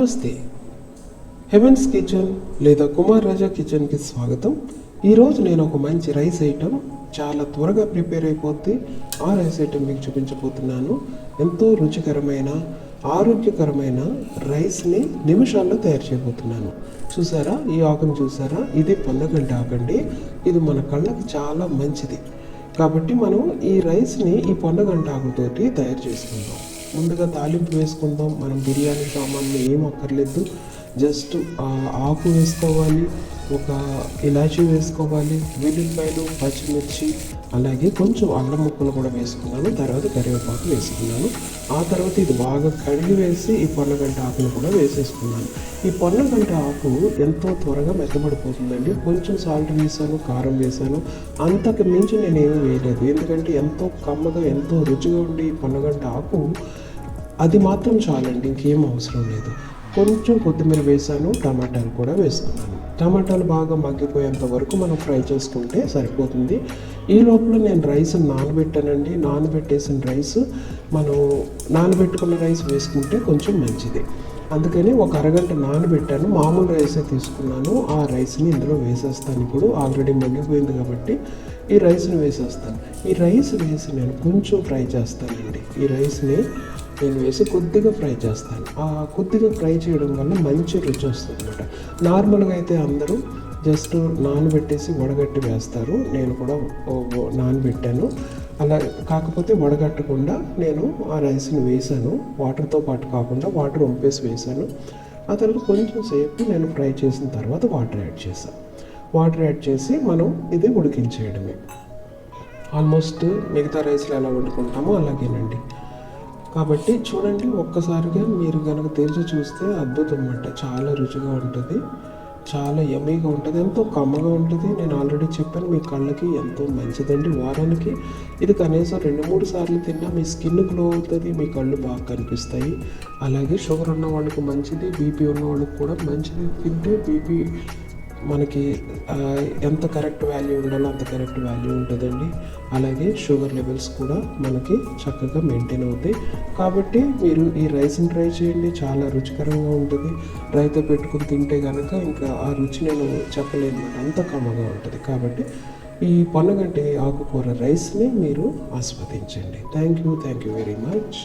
నమస్తే. Heavens kitchen లేదా కుమార్ రాజా కిచెన్కి స్వాగతం. ఈరోజు నేను ఒక మంచి రైస్ ఐటెం చాలా త్వరగా ప్రిపేర్ అయిపోద్ది ఆ రైస్ ఐటెం మీకు చూపించబోతున్నాను. ఎంతో రుచికరమైన ఆరోగ్యకరమైన రైస్ని నిమిషాల్లో తయారు చేయబోతున్నాను. చూసారా? ఈ ఆకును చూసారా? ఇది పొందగంట ఆకండి. ఇది మన కళ్ళకి చాలా మంచిది. కాబట్టి మనం ఈ రైస్ని ఈ పొన్నగంట ఆకుతోటి తయారు చేసుకుందాం. ముందుగా తాలింపు వేసుకుందాం మనం బిర్యానీ సామాన్లు ఏం అక్కర్లేదు. జస్ట్ ఆకు వేసుకోవాలి ఒక ఇలాచీ వేసుకోవాలి వెల్లుల్లిపాయలు పచ్చిమిర్చి అలాగే కొంచెం అల్లం ముక్కలు కూడా వేసుకున్నాను తర్వాత కరివేపాకు వేసుకున్నాను. ఆ తర్వాత ఇది బాగా కడిగి వేసి ఈ పొన్నగంట ఆకును కూడా వేసేసుకున్నాను. ఈ పొన్నగంట ఆకు ఎంతో త్వరగా మెత్తబడిపోతుందండి. కొంచెం సాల్ట్ వేసాను కారం వేసాను. అంతకు మించి నేను ఏమీ వేయలేదు. ఎందుకంటే ఎంతో కమ్మగా ఎంతో రుచిగా ఉండి ఈ పొన్నగంట ఆకు అది మాత్రం చాలండి ఇంకేం అవసరం లేదు. కొంచెం కొత్తిమీర వేసాను టమాటాలు కూడా వేసుకున్నాను. టమాటాలు బాగా మగ్గిపోయేంత వరకు మనం ఫ్రై చేసుకుంటే సరిపోతుంది. ఈ లోపల నేను రైస్ నానబెట్టానండి. నానబెట్టేసిన రైస్ మనం నానబెట్టుకున్న రైస్ వేసుకుంటే కొంచెం మంచిది. అందుకని ఒక అరగంట నానబెట్టాను. మామూలు రైసే తీసుకున్నాను. ఆ రైస్ని ఇందులో వేసేస్తాను. ఇప్పుడు ఆల్రెడీ మగ్గిపోయింది కాబట్టి ఈ రైస్ని వేసేస్తాను. ఈ రైస్ వేసి నేను కొంచెం ఫ్రై చేస్తానండి. ఈ రైస్ని నేను వేసి కొద్దిగా ఫ్రై చేస్తాను. ఆ కొద్దిగా ఫ్రై చేయడం వల్ల మంచి రుచి వస్తుంది అనమాట. నార్మల్గా అయితే అందరూ జస్ట్ నానబెట్టేసి వడగట్టి వేస్తారు. నేను కూడా నానబెట్టాను. అలా కాకపోతే వడగట్టకుండా నేను ఆ రైస్ని వేసాను. వాటర్తో పాటు కాకుండా వాటర్ వంపేసి వేసాను. ఆ తర్వాత కొంచెం సేపు నేను ఫ్రై చేసిన తర్వాత వాటర్ యాడ్ చేశాను వాటర్ యాడ్ చేసి మనం ఇది ఉడికించేయడమే. ఆల్మోస్ట్ మిగతా రైస్లు ఎలా వండుకుంటామో అలాగేనండి. కాబట్టి చూడండి ఒక్కసారిగా మీరు కనుక తెరిచి చూస్తే అద్భుతం అన్నమాట చాలా రుచిగా ఉంటుంది చాలా యమ్మీగా ఉంటుంది ఎంతో కమ్మగా ఉంటుంది. నేను ఆల్రెడీ చెప్పాను మీ కళ్ళకి ఎంతో మంచిదండి. వారానికి ఇది కనీసం రెండు మూడు సార్లు తిన్నా మీ స్కిన్ గ్లో అవుతుంది మీ కళ్ళు బాగా కనిపిస్తాయి. అలాగే షుగర్ ఉన్న వాళ్ళకి మంచిది బీపీ ఉన్న వాళ్ళకి కూడా మంచిది. తింటే బీపీ మనకి ఎంత కరెక్ట్ వాల్యూ ఉండాలో అంత కరెక్ట్ వాల్యూ ఉంటుందండి. అలాగే షుగర్ లెవెల్స్ కూడా మనకి చక్కగా మెయింటైన్ అవుతాయి. కాబట్టి మీరు ఈ రైస్ని ట్రై చేయండి చాలా రుచికరంగా ఉంటుంది. రైతా పెట్టుకుని తింటే కనుక ఇంకా ఆ రుచి నేను చెప్పలేను అంత కమ్మగా ఉంటుంది. కాబట్టి ఈ పొన్నగంటి ఆకుకూర రైస్ని మీరు ఆస్వాదించండి. Thank you thank you very much.